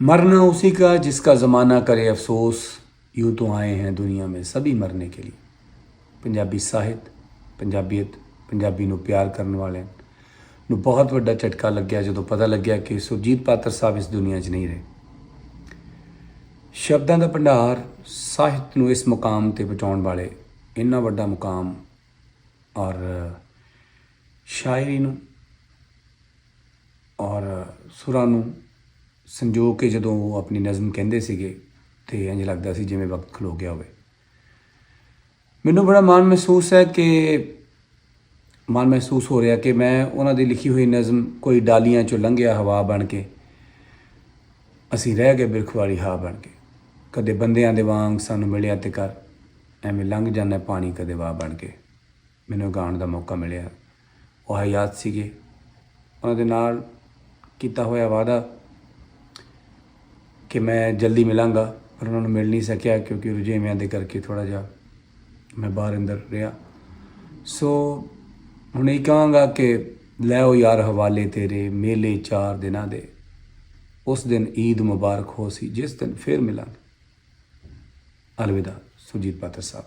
मरना उसी का जिसका ज़माना करे अफसोस यूं तो आए हैं दुनिया में सभी मरने के लिए ਪੰਜਾਬੀ ਸਾਹਿਤ ਪੰਜਾਬੀਅਤ ਪੰਜਾਬੀ ਨੂੰ ਪਿਆਰ ਕਰਨ ਵਾਲਿਆਂ ਨੂੰ ਬਹੁਤ ਵੱਡਾ ਝਟਕਾ ਲੱਗਿਆ ਜਦੋਂ ਪਤਾ ਲੱਗਿਆ ਕਿ ਸੁਰਜੀਤ ਪਾਤਰ ਸਾਹਿਬ ਇਸ ਦੁਨੀਆ 'ਚ ਨਹੀਂ ਰਹੇ ਸ਼ਬਦਾਂ ਦਾ ਭੰਡਾਰ ਸਾਹਿਤ ਨੂੰ ਇਸ ਮੁਕਾਮ ਤੇ ਪਹੁੰਚਾਉਣ ਵਾਲੇ ਇੰਨਾ ਵੱਡਾ ਮੁਕਾਮ ਔਰ ਸ਼ਾਇਰੀ ਨੂੰ ਔਰ ਸੁਰਾਂ ਨੂੰ ਸੰਜੋ ਕੇ ਜਦੋਂ ਉਹ ਆਪਣੀ ਨਜ਼ਮ ਕਹਿੰਦੇ ਸੀਗੇ ਤੇ ਇੰਜ ਲੱਗਦਾ ਸੀ ਜਿਵੇਂ ਵਕਤ ਖਲੋ ਗਿਆ ਹੋਵੇ। ਮੈਨੂੰ ਬੜਾ ਮਾਣ ਮਹਿਸੂਸ ਹੈ ਕਿ, ਮਾਣ ਮਹਿਸੂਸ ਹੋ ਰਿਹਾ ਕਿ ਮੈਂ ਉਹਨਾਂ ਦੀ ਲਿਖੀ ਹੋਈ ਨਜ਼ਮ ਕੋਈ ਡਾਲੀਆਂ ਚੋਂ ਲੰਘਿਆ ਹਵਾ ਬਣ ਕੇ, ਅਸੀਂ ਰਹਿ ਗਏ ਬਿਰਖ ਵਾਲੀ ਹਵਾ ਬਣ ਕੇ। ਕਦੇ ਬੰਦਿਆਂ ਦੇ ਵਾਂਗ ਸਾਨੂੰ ਮਿਲਿਆ ਤੇ ਕਰ ਐਵੇਂ ਲੰਘ ਜਾਂਦਾ ਪਾਣੀ, ਕਦੇ ਵਾਹ ਬਣ ਕੇ। ਮੈਨੂੰ ਗਾਉਣ ਦਾ ਮੌਕਾ ਮਿਲਿਆ। ਉਹ ਹਯਾਤ ਸੀਗੇ। ਉਹਨਾਂ ਦੇ ਨਾਲ ਕੀਤਾ ਹੋਇਆ ਵਾਅਦਾ ਕਿ ਮੈਂ ਜਲਦੀ ਮਿਲਾਂਗਾ, ਪਰ ਉਹਨਾਂ ਨੂੰ ਮਿਲ ਨਹੀਂ ਸਕਿਆ ਕਿਉਂਕਿ ਰੁਝੇਵਿਆਂ ਦੇ ਕਰਕੇ ਥੋੜਾ ਜਿਹਾ ਮੈਂ ਬਾਹਰ ਅੰਦਰ ਰਿਹਾ। ਸੋ ਹੁਣ ਇਹ ਕਹਾਂਗਾ ਕਿ ਲੈ ਉਹ ਯਾਰ ਹਵਾਲੇ ਤੇਰੇ, ਮੇਲੇ ਚਾਰ ਦਿਨਾਂ ਦੇ। ਉਸ ਦਿਨ ਈਦ ਮੁਬਾਰਕ ਹੋ ਸੀ, ਜਿਸ ਦਿਨ ਫਿਰ ਮਿਲਾਂਗੇ। ਅਲਵਿਦਾ ਸੁਜੀਤ ਪਾਤਰ ਸਾਹਿਬ।